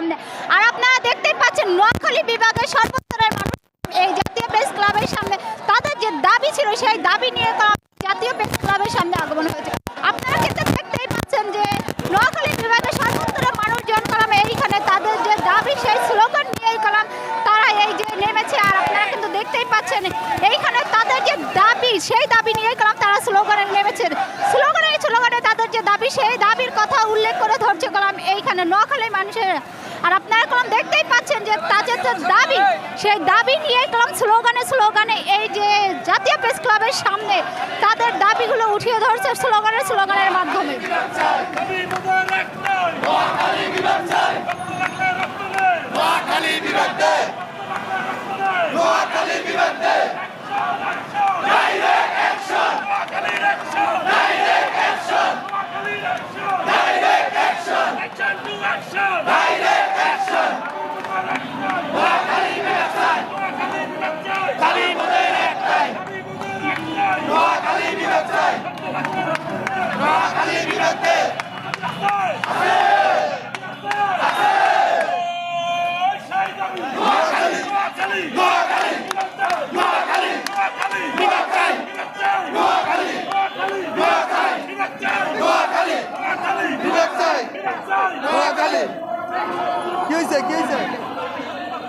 সামনে। আর আপনারা দেখতেই পাচ্ছেন, নোয়াখালী বিভাগের সর্বস্তরের মানুষ এই জাতীয় প্রেস ক্লাবের সামনে, তাদের যে দাবি ছিল, সেই দাবি নিয়ে তারা জাতীয় প্রেস ক্লাবের সামনে আগমন হয়েছে। আপনারা কিন্তু দেখতেই পাচ্ছেন যে নোয়াখালী বিভাগের সর্বস্তরের মানুষজন কালাম এইখানে, তাদের যে দাবি, সেই স্লোগান নিয়েই কালাম তারা এই যে নেমেছে। আর আপনারা কিন্তু দেখতেই পাচ্ছেন, এইখানে তাদের যে দাবি, সেই দাবি নিয়েই কালাম তারা স্লোগানে নেমেছেন স্লোগানে স্লোগানে তাদের যে দাবি, সেই দাবির কথা উল্লেখ করে ধরছে কলাম এইখানে। নোয়াখালীর মানুষের আর আপনারা কলম দেখতেই পাচ্ছেন যে তাদের যে দাবি, সেই দাবি নিয়ে কলম স্লোগানে স্লোগানে এই যে জাতীয় প্রেস ক্লাবের সামনে তাদের দাবিগুলো উঠিয়ে ধরছে স্লোগানের স্লোগানের মাধ্যমে। বিরুদ্ধে direct action direct action Noakhali Noakhali Noakhali বিরুদ্ধে